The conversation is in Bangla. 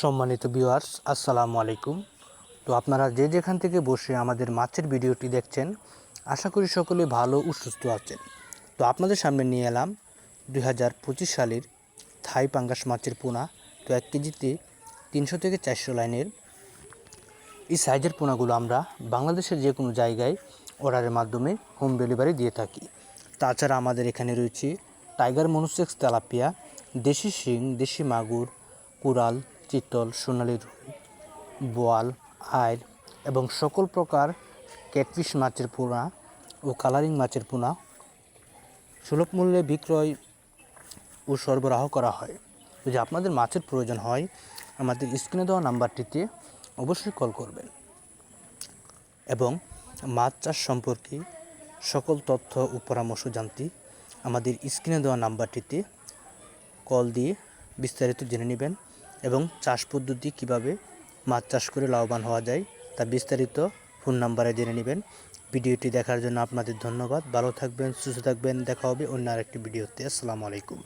সম্মানিত ভিউয়ার্স আসসালামু আলাইকুম। তো আপনারা যে যেখান থেকে বসে আমাদের মাছের ভিডিওটি দেখছেন, আশা করি সকলে ভালো ও সুস্থ আছেন। তো আপনাদের সামনে নিয়ে এলাম দুই হাজার পঁচিশ সালের থাই পাঙ্গাস মাছের পোনা। তো এক কেজিতে তিনশো থেকে চারশো লাইনের এই সাইজের পোনাগুলো আমরা বাংলাদেশের যে কোনো জায়গায় অর্ডারের মাধ্যমে হোম ডেলিভারি দিয়ে থাকি। তাছাড়া আমাদের এখানে রয়েছে টাইগার মনুসেক্স তেলাপিয়া, দেশি শিং, দেশি মাগুর, কুরাল চিতল, সোনালি রুই, বোয়াল আইর এবং সকল প্রকার ক্যাটফিশ মাছের পোনা ও কালারিং মাছের পোনা সুলভ মূল্যে বিক্রয় ও সরবরাহ করা হয়। যদি আপনাদের মাছের প্রয়োজন হয়, আমাদের স্ক্রিনে দেওয়া নাম্বারটিতে অবশ্যই কল করবেন এবং মাছ চাষ সম্পর্কে সকল তথ্য ও পরামর্শ জানতে আমাদের স্ক্রিনে দেওয়া নাম্বারটিতে কল দিয়ে বিস্তারিত জেনে নেবেন। এবং চাষ পদ্ধতি কীভাবে মাছ চাষ করে লাভবান হওয়া যায় তা বিস্তারিত ফোন নাম্বারে জেনে নেবেন। ভিডিওটি দেখার জন্য আপনাদের ধন্যবাদ। ভালো থাকবেন, সুস্থ থাকবেন। দেখা হবে অন্য আরেকটি ভিডিওতে। আসসালামু আলাইকুম।